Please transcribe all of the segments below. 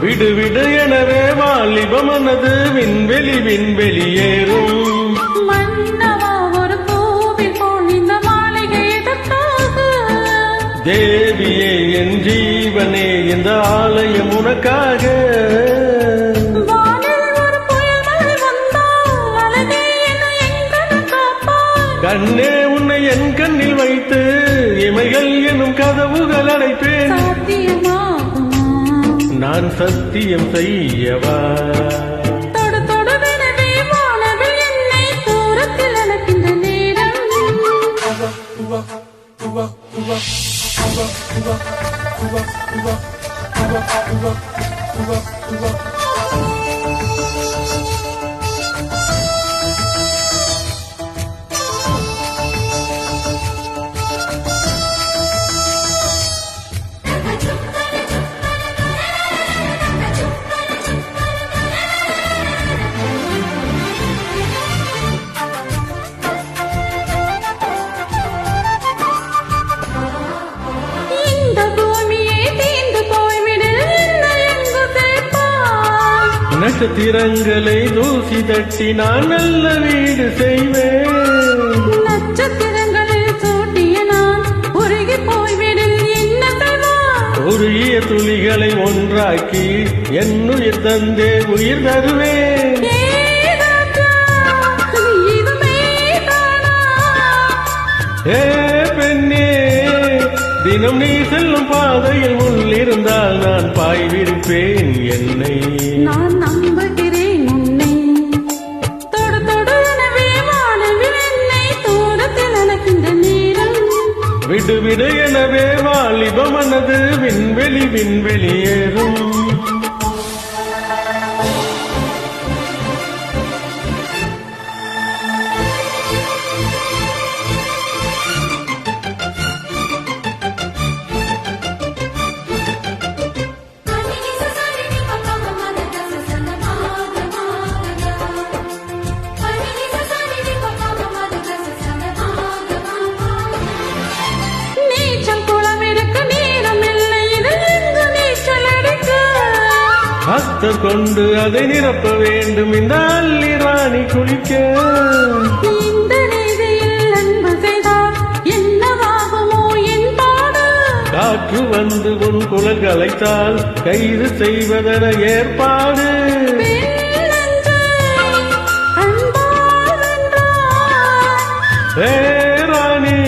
விடு விடு எனவே வாலிபமனது விண்வெளி விண்வெளியேறும் தேவியே என் ஜீவனே இந்த ஆலயம் உனக்காக? கண்ணே உன்னை என் கண்ணில் வைத்து இமைகள் எனும் கதவுகள் அடைப்பேன். நான் சத்தியம் செய்யவா? தொடு தொடுவெனவே வானவில் என்னை தூரத்தில் அழைக்கின்ற நேரம். இந்த சேர்ப்பாய் நட்சத்திரங்களை தூசி தட்டி நான் நல்ல வீடு செய்வேன். நட்சத்திரங்களில் சூட்டிய நான் உருகி போய்விடு என்ன உருகிய துளிகளை ஒன்றாக்கி என் உயிர் தந்தே உயிர் தருவேன். ஏ தினம் நீ செல்லும் பாதையில் உள்ளிருந்தால் நான் பாய் விடுப்பேன் என்னை. நான் நம்புகிறேன் உன்னை. தொடு தொடு எனவே வானவில் என்னை. தூரத்தில் அழைக்கின்ற நேரம் விடு விடு எனவே வாலிபமனது விண்வெளி விண்வெளியேறும் அத்த கொண்டு அதை நிரப்ப வேண்டும். இந்த அள்ளி ராணி குளிக்க. காற்று வந்து உன் குழல் கலைத்தால் கைது செய்வதென ஏற்பாடு. ராணி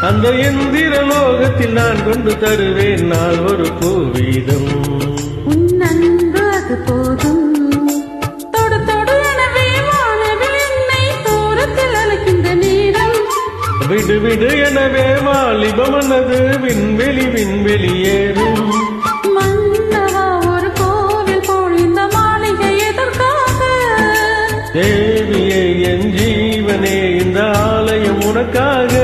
அந்த எந்திர லோகத்தில் நான் கொண்டு தருவேன். நான் ஒரு பூவீதம். அது போதும். தொடு தொடு எனவே வானவில் என்னை தூரத்தில் அழைக்கின்ற நேரம் விடு விடு எனவே வாலிபமனது விண்வெளி விண்வெளியேறும் மன்னவா ஒரு கோவில் போல் இந்த மாளிகை எதற்காக? தேவியே என் ஜீவனே இந்த ஆலயம் உனக்காக.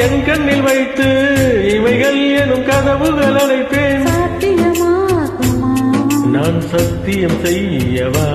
என் கண்ணில் வைத்து இவைகள் எனும் கதவுகள் அடைப்பேன் நான் சத்தியம் செய்யவா?